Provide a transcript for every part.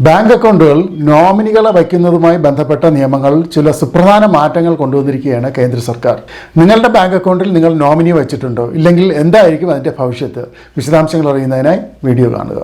Bank അക്കൗണ്ടുകൾ നോമിനികളെ വയ്ക്കുന്നതുമായി ബന്ധപ്പെട്ട നിയമങ്ങൾ ചില സുപ്രധാന മാറ്റങ്ങൾ കൊണ്ടുവന്നിരിക്കുകയാണ് കേന്ദ്ര സർക്കാർ. നിങ്ങളുടെ ബാങ്ക് അക്കൗണ്ടിൽ നിങ്ങൾ നോമിനി വെച്ചിട്ടുണ്ടോ? ഇല്ലെങ്കിൽ എന്തായിരിക്കും അതിന്റെ ഭവിഷ്യത്ത്? വിശദാംശങ്ങൾ അറിയുന്നതിനായി വീഡിയോ കാണുക.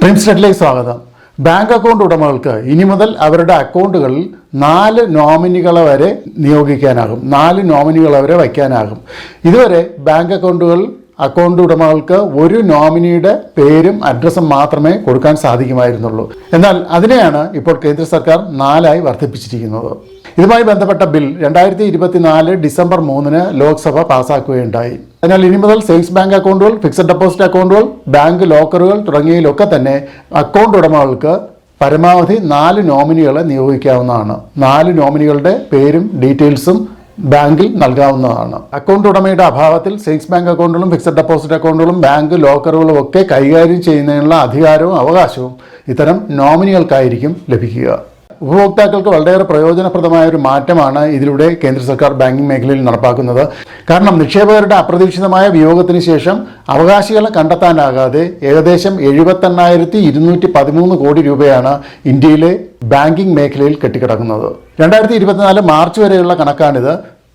പ്രിൻസ്റ്റഡിലേക്ക് സ്വാഗതം. ബാങ്ക് അക്കൗണ്ട് ഉടമകൾക്ക് ഇനി മുതൽ അവരുടെ അക്കൗണ്ടുകളിൽ നാല് നോമിനികളെ വരെ നിയോഗിക്കാനാകും. നാല് നോമിനികളെ വരെ വയ്ക്കാനാകും. ഇതുവരെ ബാങ്ക് അക്കൗണ്ടുകൾ അക്കൗണ്ട് ഉടമകൾക്ക് ഒരു നോമിനിയുടെ പേരും അഡ്രസ്സും മാത്രമേ കൊടുക്കാൻ സാധിക്കുമായിരുന്നുള്ളൂ. എന്നാൽ അതിനെയാണ് ഇപ്പോൾ കേന്ദ്ര സർക്കാർ നാലായി വർദ്ധിപ്പിച്ചിരിക്കുന്നത്. ഇതുമായി ബന്ധപ്പെട്ട ബിൽ രണ്ടായിരത്തി ഇരുപത്തിനാല് ഡിസംബർ മൂന്നിന് ലോക്സഭ പാസാക്കുകയുണ്ടായി. അതിനാൽ ഇനി മുതൽ സേവിങ്സ് ബാങ്ക് അക്കൗണ്ടുകൾ ഫിക്സഡ് ഡെപ്പോസിറ്റ് അക്കൗണ്ടുകൾ ബാങ്ക് ലോക്കറുകൾ തുടങ്ങിയതിലൊക്കെ തന്നെ അക്കൗണ്ട് ഉടമകൾക്ക് പരമാവധി നാല് നോമിനികളെ നിയോഗിക്കാവുന്നതാണ്. നാല് നോമിനികളുടെ പേരും ഡീറ്റെയിൽസും ബാങ്കിൽ നൽകാവുന്നതാണ്. അക്കൗണ്ട് ഉടമയുടെ അഭാവത്തിൽ സേവിങ്സ് ബാങ്ക് അക്കൗണ്ടുകളും ഫിക്സഡ് ഡെപ്പോസിറ്റ് അക്കൗണ്ടുകളും ബാങ്ക് ലോക്കറുകളും ഒക്കെ കൈകാര്യം ചെയ്യുന്നതിനുള്ള അധികാരവും അവകാശവും ഇത്തരം നോമിനികൾക്കായിരിക്കും ലഭിക്കുക. ഉപഭോക്താക്കൾക്ക് വളരെയേറെ പ്രയോജനപ്രദമായ ഒരു മാറ്റമാണ് ഇതിലൂടെ കേന്ദ്ര സർക്കാർ ബാങ്കിംഗ് മേഖലയിൽ നടപ്പാക്കുന്നത്. കാരണം നിക്ഷേപകരുടെ അപ്രതീക്ഷിതമായ വിയോഗത്തിന് ശേഷം അവകാശികളെ കണ്ടെത്താനാകാതെ ഏകദേശം എഴുപത്തെണ്ണായിരത്തി ഇരുന്നൂറ്റി പതിമൂന്ന് കോടി രൂപയാണ് ഇന്ത്യയിലെ ബാങ്കിംഗ് മേഖലയിൽ കെട്ടിക്കിടക്കുന്നത്. രണ്ടായിരത്തി ഇരുപത്തിനാല് മാർച്ച് വരെയുള്ള കണക്കാണിത്.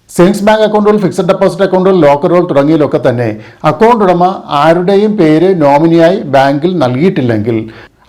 സേവിങ്സ് ബാങ്ക് അക്കൗണ്ടുകൾ ഫിക്സഡ് ഡെപ്പോസിറ്റ് അക്കൗണ്ടുകൾ ലോക്കറുകൾ തുടങ്ങിയതിലൊക്കെ തന്നെ അക്കൗണ്ട് ഉടമ ആരുടെയും പേര് നോമിനിയായി ബാങ്കിൽ നൽകിയിട്ടില്ലെങ്കിൽ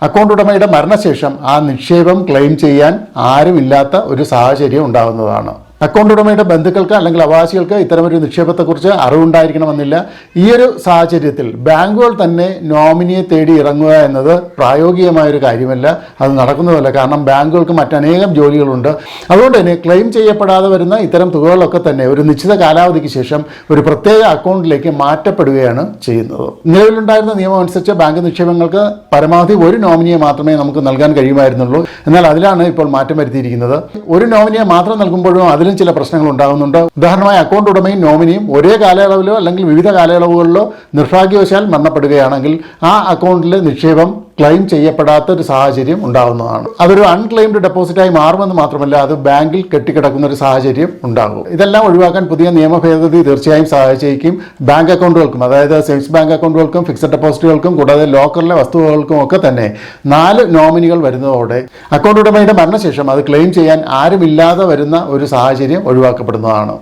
അക്കൗണ്ട് ഉടമയുടെ മരണശേഷം ആ നിക്ഷേപം ക്ലെയിം ചെയ്യാൻ ആരുമില്ലാത്ത ഒരു സാഹചര്യം ഉണ്ടാകുന്നതാണ്. അക്കൗണ്ട് ഉടമയുടെ ബന്ധുക്കൾക്ക് അല്ലെങ്കിൽ അവകാശികൾക്ക് ഇത്തരമൊരു നിക്ഷേപത്തെക്കുറിച്ച് അറിവുണ്ടായിരിക്കണമെന്നില്ല. ഈ ഒരു സാഹചര്യത്തിൽ ബാങ്കുകൾ തന്നെ നോമിനിയെ തേടി ഇറങ്ങുക എന്നത് പ്രായോഗികമായൊരു കാര്യമല്ല. അത് നടക്കുന്നതല്ല. കാരണം ബാങ്കുകൾക്ക് മറ്റനേകം ജോലികളുണ്ട്. അതുകൊണ്ട് തന്നെ ക്ലെയിം ചെയ്യപ്പെടാതെ വരുന്ന ഇത്തരം തുകകളൊക്കെ തന്നെ ഒരു നിശ്ചിത കാലാവധിക്ക് ശേഷം ഒരു പ്രത്യേക അക്കൗണ്ടിലേക്ക് മാറ്റപ്പെടുകയാണ് ചെയ്യുന്നത്. നിലവിലുണ്ടായിരുന്ന നിയമം അനുസരിച്ച് ബാങ്ക് നിക്ഷേപങ്ങൾക്ക് പരമാവധി ഒരു നോമിനിയെ മാത്രമേ നമുക്ക് നൽകാൻ കഴിയുമായിരുന്നുള്ളൂ. എന്നാൽ അതിലാണ് ഇപ്പോൾ മാറ്റം വരുത്തിയിരിക്കുന്നത്. ഒരു നോമിനിയെ മാത്രം നൽകുമ്പോഴും അതിലും ചില പ്രശ്നങ്ങൾ ഉണ്ടാകുന്നുണ്ട്. ഉദാഹരണമായി അക്കൗണ്ട് ഉടമയും നോമിനിയും ഒരേ കാലയളവിലോ അല്ലെങ്കിൽ വിവിധ കാലയളവുകളിലോ നിർഭാഗ്യവശാൽ മരണപ്പെടുകയാണെങ്കിൽ ആ അക്കൗണ്ടിലെ നിക്ഷേപം ക്ലെയിം ചെയ്യപ്പെടാത്ത ഒരു സാഹചര്യം ഉണ്ടാകുന്നതാണ് അതൊരു അൺക്ലെയിംഡ് ഡെപ്പോസിറ്റായി മാറുമെന്ന് മാത്രമല്ല അത് ബാങ്കിൽ കെട്ടിക്കിടക്കുന്ന ഒരു സാഹചര്യം ഉണ്ടാകും. ഇതെല്ലാം ഒഴിവാക്കാൻ പുതിയ നിയമ ഭേദഗതി തീർച്ചയായും സഹായിച്ചേക്കും. ബാങ്ക് അക്കൗണ്ടുകൾക്കും അതായത് സേവിങ്സ് ബാങ്ക് അക്കൗണ്ടുകൾക്കും ഫിക്സഡ് ഡെപ്പോസിറ്റുകൾക്കും കൂടാതെ ലോക്കറിലെ വസ്തുവകൾക്കും ഒക്കെ തന്നെ നാല് നോമിനികൾ വരുന്നതോടെ അക്കൗണ്ട് ഉടമയുടെ മരണശേഷം അത് ക്ലെയിം ചെയ്യാൻ ആരുമില്ലാതെ വരുന്ന ഒരു സാഹചര്യം ഒഴിവാക്കപ്പെടുന്നതാണ്.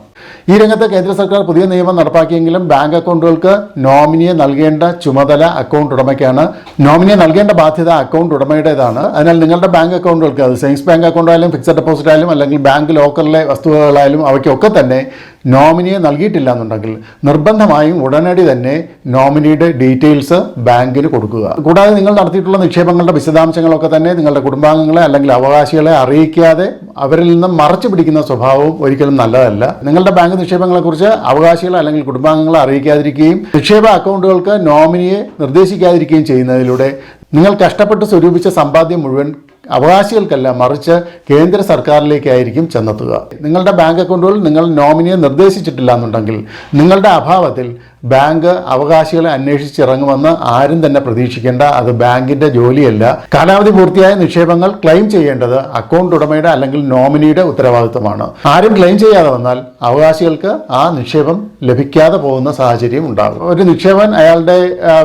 ഈ രംഗത്ത് കേന്ദ്ര സർക്കാർ പുതിയ നിയമം നടപ്പാക്കിയെങ്കിലും ബാങ്ക് അക്കൗണ്ടുകൾക്ക് നോമിനിയെ നൽകേണ്ട ചുമതല അക്കൗണ്ട് ഉടമയ്ക്കാണ്. നോമിനിയെ നൽകേണ്ട ബാധ്യത അക്കൗണ്ട് ഉടമയുടേതാണ്. അതിനാൽ നിങ്ങളുടെ ബാങ്ക് അക്കൗണ്ടുകൾക്ക് അത് സേവിങ്സ് ബാങ്ക് അക്കൗണ്ട് ആയാലും ഫിക്സഡ് ഡെപ്പോസിറ്റ് ആയാലും അല്ലെങ്കിൽ ബാങ്ക് ലോക്കറിലെ വസ്തുവകളായാലും അവയ്ക്കൊക്കെ തന്നെ നോമിനിയെ നൽകിയിട്ടില്ല എന്നുണ്ടെങ്കിൽ നിർബന്ധമായും ഉടനടി തന്നെ നോമിനിയുടെ ഡീറ്റെയിൽസ് ബാങ്കിന് കൊടുക്കുക. കൂടാതെ നിങ്ങൾ നടത്തിയിട്ടുള്ള നിക്ഷേപങ്ങളുടെ വിശദാംശങ്ങളൊക്കെ തന്നെ നിങ്ങളുടെ കുടുംബാംഗങ്ങളെ അല്ലെങ്കിൽ അവകാശികളെ അറിയിക്കാതെ അവരിൽ നിന്നും മറച്ചു പിടിക്കുന്ന സ്വഭാവവും ഒരിക്കലും നല്ലതല്ല. നിങ്ങളുടെ ബാങ്ക് നിക്ഷേപങ്ങളെക്കുറിച്ച് അവകാശികളെ അല്ലെങ്കിൽ കുടുംബാംഗങ്ങളെ അറിയിക്കാതിരിക്കുകയും നിക്ഷേപ അക്കൗണ്ടുകൾക്ക് നോമിനിയെ നിർദ്ദേശിക്കാതിരിക്കുകയും ചെയ്യുന്നതിലൂടെ നിങ്ങൾ കഷ്ടപ്പെട്ട് സ്വരൂപിച്ച സമ്പാദ്യം മുഴുവൻ അവകാശികൾക്കല്ല മറിച്ച് കേന്ദ്ര സർക്കാരിലേക്കായിരിക്കും ചെന്നെത്തുക. നിങ്ങളുടെ ബാങ്ക് അക്കൗണ്ടുകളിൽ നിങ്ങൾ നോമിനിയെ നിർദ്ദേശിച്ചിട്ടില്ല എന്നുണ്ടെങ്കിൽ നിങ്ങളുടെ അഭാവത്തിൽ ബാങ്ക് അവകാശികളെ അന്വേഷിച്ചിറങ്ങുമെന്ന് ആരും തന്നെ പ്രതീക്ഷിക്കേണ്ട. അത് ബാങ്കിന്റെ ജോലിയല്ല. കാലാവധി പൂർത്തിയായ നിക്ഷേപങ്ങൾ ക്ലെയിം ചെയ്യേണ്ടത് അക്കൗണ്ട് ഉടമയുടെ അല്ലെങ്കിൽ നോമിനിയുടെ ഉത്തരവാദിത്തമാണ് ആരും ക്ലെയിം ചെയ്യാതെ വന്നാൽ അവകാശികൾക്ക് ആ നിക്ഷേപം ലഭിക്കാതെ പോകുന്ന സാഹചര്യം ഉണ്ടാകും. ഒരു നിക്ഷേപൻ അയാളുടെ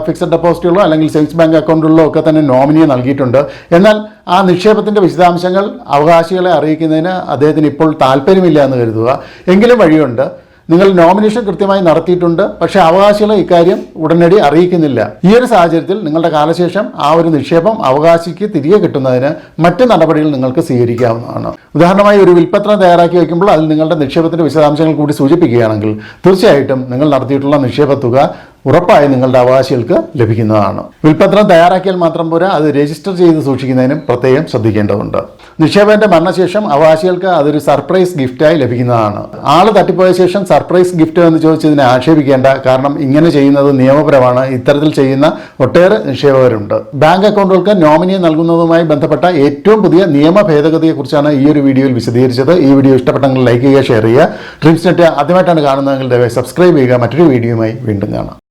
ഫിക്സഡ് ഡെപ്പോസിറ്റുകളോ അല്ലെങ്കിൽ സേവിങ്സ് ബാങ്ക് അക്കൗണ്ടുകളിലോ ഒക്കെ തന്നെ നോമിനിയെ നൽകിയിട്ടുണ്ട്. എന്നാൽ ആ നിക്ഷേപത്തിന്റെ വിശദാംശങ്ങൾ അവകാശികളെ അറിയിക്കുന്നതിന് അദ്ദേഹത്തിന് ഇപ്പോൾ താല്പര്യമില്ല എന്ന് കരുതുക. എങ്കിലും വഴിയുണ്ട്. നിങ്ങൾ നോമിനേഷൻ കൃത്യമായി നടത്തിയിട്ടുണ്ട്. പക്ഷേ അവകാശികളെ ഇക്കാര്യം ഉടനടി അറിയിക്കുന്നില്ല. ഈ ഒരു സാഹചര്യത്തിൽ നിങ്ങളുടെ കാലശേഷം ആ ഒരു നിക്ഷേപം അവകാശിക്ക് തിരികെ കിട്ടുന്നതിന് മറ്റ് നടപടികൾ നിങ്ങൾക്ക് സ്വീകരിക്കാവുന്നതാണ്. ഉദാഹരണമായി ഒരു വിൽപ്പത്രം തയ്യാറാക്കി വയ്ക്കുമ്പോൾ അതിൽ നിങ്ങളുടെ നിക്ഷേപത്തിന്റെ വിശദാംശങ്ങൾ കൂടി സൂചിപ്പിക്കുകയാണെങ്കിൽ തീർച്ചയായിട്ടും നിങ്ങൾ നടത്തിയിട്ടുള്ള നിക്ഷേപ തുക ഉറപ്പായി നിങ്ങളുടെ അവകാശികൾക്ക് ലഭിക്കുന്നതാണ്. വിൽപ്പത്രം തയ്യാറാക്കിയാൽ മാത്രം പോരാ അത് രജിസ്റ്റർ ചെയ്ത് സൂക്ഷിക്കുന്നതിനും പ്രത്യേകം ശ്രദ്ധിക്കേണ്ടതുണ്ട്. നിക്ഷേപന്റെ മരണശേഷം അവകാശികൾക്ക് അതൊരു സർപ്രൈസ് ഗിഫ്റ്റായി ലഭിക്കുന്നതാണ്. ആൾ തട്ടിപ്പോയ ശേഷം സർപ്രൈസ് ഗിഫ്റ്റ് എന്ന് ചോദിച്ചതിനെ ആക്ഷേപിക്കേണ്ട കാരണം ഇങ്ങനെ ചെയ്യുന്നത് നിയമപരമാണ്. ഇത്തരത്തിൽ ചെയ്യുന്ന ഒട്ടേറെ നിക്ഷേപകരുണ്ട്. ബാങ്ക് അക്കൗണ്ടുകൾക്ക് നോമിനിയെ നൽകുന്നതുമായി ബന്ധപ്പെട്ട ഏറ്റവും പുതിയ നിയമ ഭേദഗതിയെക്കുറിച്ചാണ് ഈ ഒരു വീഡിയോയിൽ വിശദീകരിച്ചത്. ഈ വീഡിയോ ഇഷ്ടപ്പെട്ടെങ്കിൽ ലൈക്ക് ചെയ്യുക ഷെയർ ചെയ്യുക. ഡ്രീംസ് നെറ്റ് ആദ്യമായിട്ടാണ് കാണുന്നതെങ്കിൽ ദയവായി സബ്സ്ക്രൈബ് ചെയ്യുക. മറ്റൊരു വീഡിയോയുമായി വീണ്ടും കാണാം.